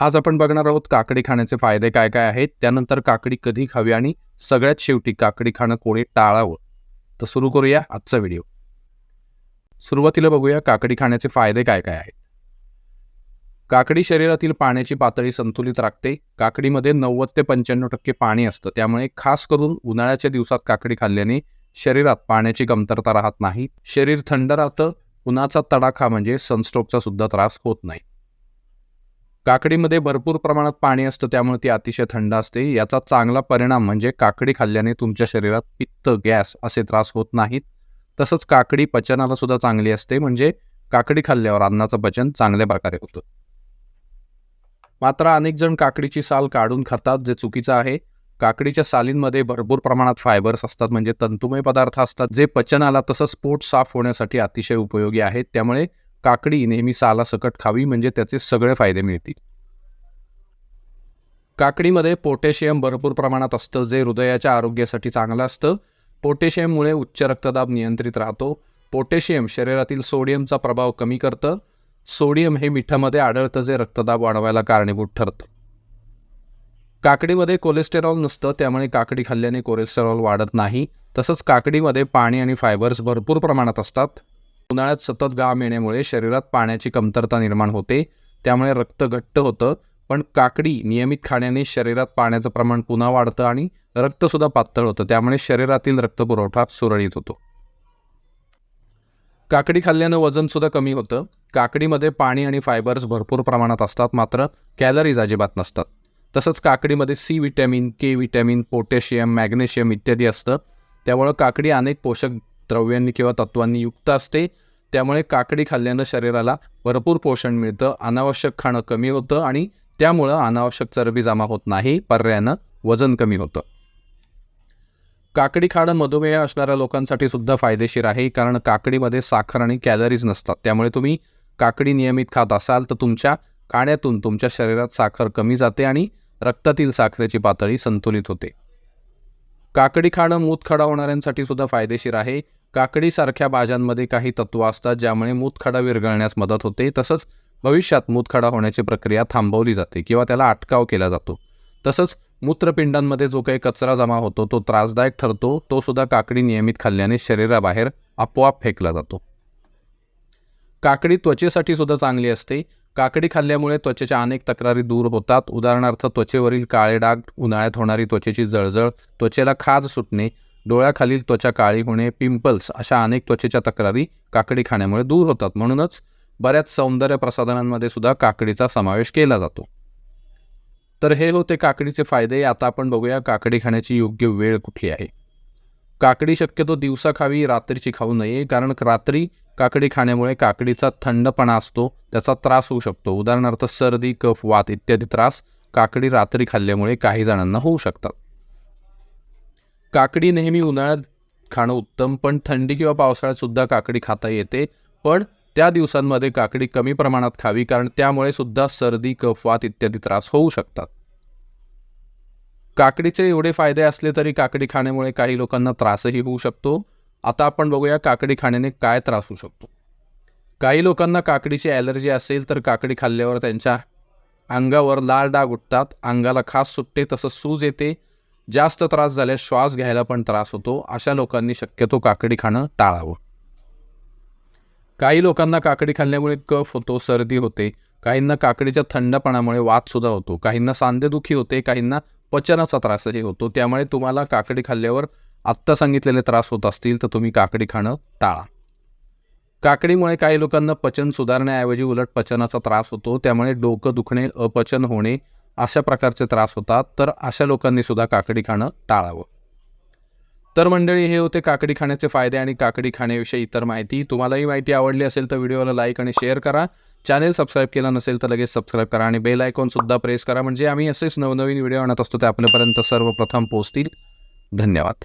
आज आपण बघणार आहोत काकडी खाण्याचे फायदे काय काय आहेत. त्यानंतर काकडी कधी खावी आणि सगळ्यात शेवटी काकडी खाणं कोणी टाळावं? तर सुरू करूया आजचा व्हिडिओ. सुरुवातीला बघूया काकडी खाण्याचे फायदे काय काय आहेत. काकडी शरीरातील पाण्याची पातळी संतुलित राखते. काकडीमध्ये नव्वद ते पंच्याण्णव टक्के पाणी असतं. त्यामुळे खास करून उन्हाळ्याच्या दिवसात काकडी खाल्ल्याने शरीरात पाण्याची कमतरता राहत नाही. शरीर थंड राहतं. उन्हाचा तडाखा म्हणजे सनस्ट्रोकचा सुद्धा त्रास होत नाही. काकडीमध्ये भरपूर प्रमाणात पाणी असतं त्यामुळे ती अतिशय थंड असते. याचा चांगला परिणाम म्हणजे काकडी खाल्ल्याने तुमच्या शरीरात पित्त गॅस असे त्रास होत नाहीत. तसंच काकडी पचनाला सुद्धा चांगली असते म्हणजे काकडी खाल्ल्यावर अन्नाचं पचन चांगल्या प्रकारे होतं. मात्र अनेक जण काकडीची साल काढून खातात जे चुकीचं आहे. काकडीच्या सालींमध्ये भरपूर प्रमाणात फायबर्स असतात म्हणजे तंतुमय पदार्थ असतात जे पचनाला तसंच पोट साफ होण्यासाठी अतिशय उपयोगी आहेत. त्यामुळे काकडी नेहमी सालासकट खावी म्हणजे त्याचे सगळे फायदे मिळतील. काकडीमध्ये पोटॅशियम भरपूर प्रमाणात असतं जे हृदयाच्या आरोग्यासाठी चांगलं असतं. पोटॅशियममुळे उच्च रक्तदाब नियंत्रित राहतो. पोटॅशियम शरीरातील सोडियमचा प्रभाव कमी करतं. सोडियम हे मिठामध्ये आढळतं जे रक्तदाब वाढवायला कारणीभूत ठरतं. काकडीमध्ये कोलेस्टेरॉल नसतं त्यामुळे काकडी खाल्ल्याने कोलेस्टेरॉल वाढत नाही. तसंच काकडीमध्ये पाणी आणि फायबर्स भरपूर प्रमाणात असतात. उन्हाळ्यात सतत घाम येण्यामुळे शरीरात पाण्याची कमतरता निर्माण होते. त्यामुळे रक्त घट्ट होतं. पण काकडी नियमित खाण्याने शरीरात पाण्याचं प्रमाण पुन्हा वाढतं आणि रक्तसुद्धा पातळ होतं. त्यामुळे शरीरातील रक्तपुरवठा सुरळीत होतो. काकडी खाल्ल्यानं वजनसुद्धा कमी होतं. काकडीमध्ये पाणी आणि फायबर्स भरपूर प्रमाणात असतात. मात्र कॅलरीज अजिबात नसतात. तसंच काकडीमध्ये C vitamin K vitamin potassium magnesium इत्यादी असतं. त्यामुळं काकडी अनेक पोषक द्रव्यांनी किंवा तत्वांनी युक्त असते. त्यामुळे काकडी खाल्ल्यानं शरीराला भरपूर पोषण मिळतं. अनावश्यक खाणं कमी होतं आणि त्यामुळं अनावश्यक चरबी जमा होत नाही. पर्यायानं वजन कमी होतं. काकडी खाणं मधुमेह असणाऱ्या लोकांसाठी सुद्धा फायदेशीर आहे. कारण काकडीमध्ये साखर आणि कॅलरीज नसतात. त्यामुळे तुम्ही काकडी नियमित खात असाल तर तुमच्या खाण्यातून तुमच्या शरीरात साखर कमी जाते आणि रक्तातील साखरेची पातळी संतुलित होते. काकडी खाणं मूतखडा होणाऱ्यांसाठी सुद्धा फायदेशीर आहे. काकडीसारख्या भाज्यांमध्ये काही तत्व असतात ज्यामुळे मूतखडा विरघळण्यास मदत होते. तसंच भविष्यात मूतखडा होण्याची प्रक्रिया थांबवली जाते किंवा त्याला अटकाव केला जातो. तसंच मूत्रपिंडांमध्ये जो काही कचरा जमा होतो तो त्रासदायक ठरतो. तो सुद्धा काकडी नियमित खाल्ल्याने शरीराबाहेर आपोआप फेकला जातो. काकडी त्वचेसाठी सुद्धा चांगली असते. काकडी खाल्ल्यामुळे त्वचेच्या अनेक तक्रारी दूर होतात. उदाहरणार्थ त्वचेवरील काळे डाग उन्हाळ्यात होणारी त्वचेची जळजळ त्वचेला खाज सुटणे डोळ्याखालील त्वचा काळी होणे पिंपल्स अशा अनेक त्वचेच्या तक्रारी काकडी खाण्यामुळे दूर होतात. म्हणूनच बऱ्याच सौंदर्य प्रसाधनांमध्ये सुद्धा काकडीचा समावेश केला जातो. तर हे होते काकडीचे फायदे. आता आपण बघूया काकडी खाण्याची योग्य वेळ कुठली आहे. काकडी शक्यतो दिवसा खावी रात्रीची खाऊ नये कारण रात्री काकडी खाण्यामुळे काकडीचा थंडपणा असतो त्याचा त्रास होऊ शकतो. उदाहरणार्थ सर्दी कफ वात इत्यादी त्रास काकडी रात्री खाल्ल्यामुळे काही जणांना होऊ शकतात. काकडी नेहमी उन्हाळ्यात खाणं उत्तम पण थंडी किंवा पावसाळ्यात सुद्धा काकडी खाता येते. पण त्या दिवसांमध्ये काकडी कमी प्रमाणात खावी कारण त्यामुळे सुद्धा सर्दी कफ वात इत्यादी त्रास होऊ शकतात. काकडीचे एवढे फायदे असले तरी काकडी खाण्यामुळे काही लोकांना त्रासही होऊ शकतो. आता आपण बघूया काकडी खाण्याने काय त्रास होऊ शकतो. काही लोकांना काकडीची ॲलर्जी असेल तर काकडी खाल्ल्यावर त्यांच्या अंगावर लाल डाग उठतात. अंगाला खास सुटते तसंच सूज येते. जास्त त्रास झाल्यास श्वास घ्यायला पण त्रास होतो. अशा लोकांनी शक्यतो काकडी खाणं टाळावं. काही लोकांना काकडी खाल्ल्यामुळे कफ होतो सर्दी होते. काहींना काकडीच्या थंडपणामुळे वातसुद्धा होतो. काहींना सांधेदुखी होते काहींना पचनाचा त्रासही होतो. त्यामुळे तुम्हाला काकडी खाल्ल्यावर आत्ता सांगितलेले त्रास होत असतील तर तुम्ही काकडी खाणं टाळा. काकडीमुळे काही लोकांना पचन सुधारण्याऐवजी उलट पचनाचा त्रास होतो. त्यामुळे डोकं दुखणे अपचन होणे अशा प्रकारचे त्रास होतात तर अशा लोकांनी सुद्धा काकडी खाणं टाळावं. तर मंडळी हे होते काकडी खाण्याचे फायदे आणि काकडी खाण्याविषयी इतर माहिती. तुम्हाला ही माहिती आवडली असेल तर व्हिडिओला लाईक आणि शेअर करा. चॅनेल सबस्क्राईब केला नसेल तर लगेच सबस्क्राईब करा आणि बेल आयकॉनसुद्धा प्रेस करा. म्हणजे आम्ही असेच नवनवीन व्हिडिओ आणत असतो ते आपल्यापर्यंत सर्वप्रथम पोहोचतील. धन्यवाद.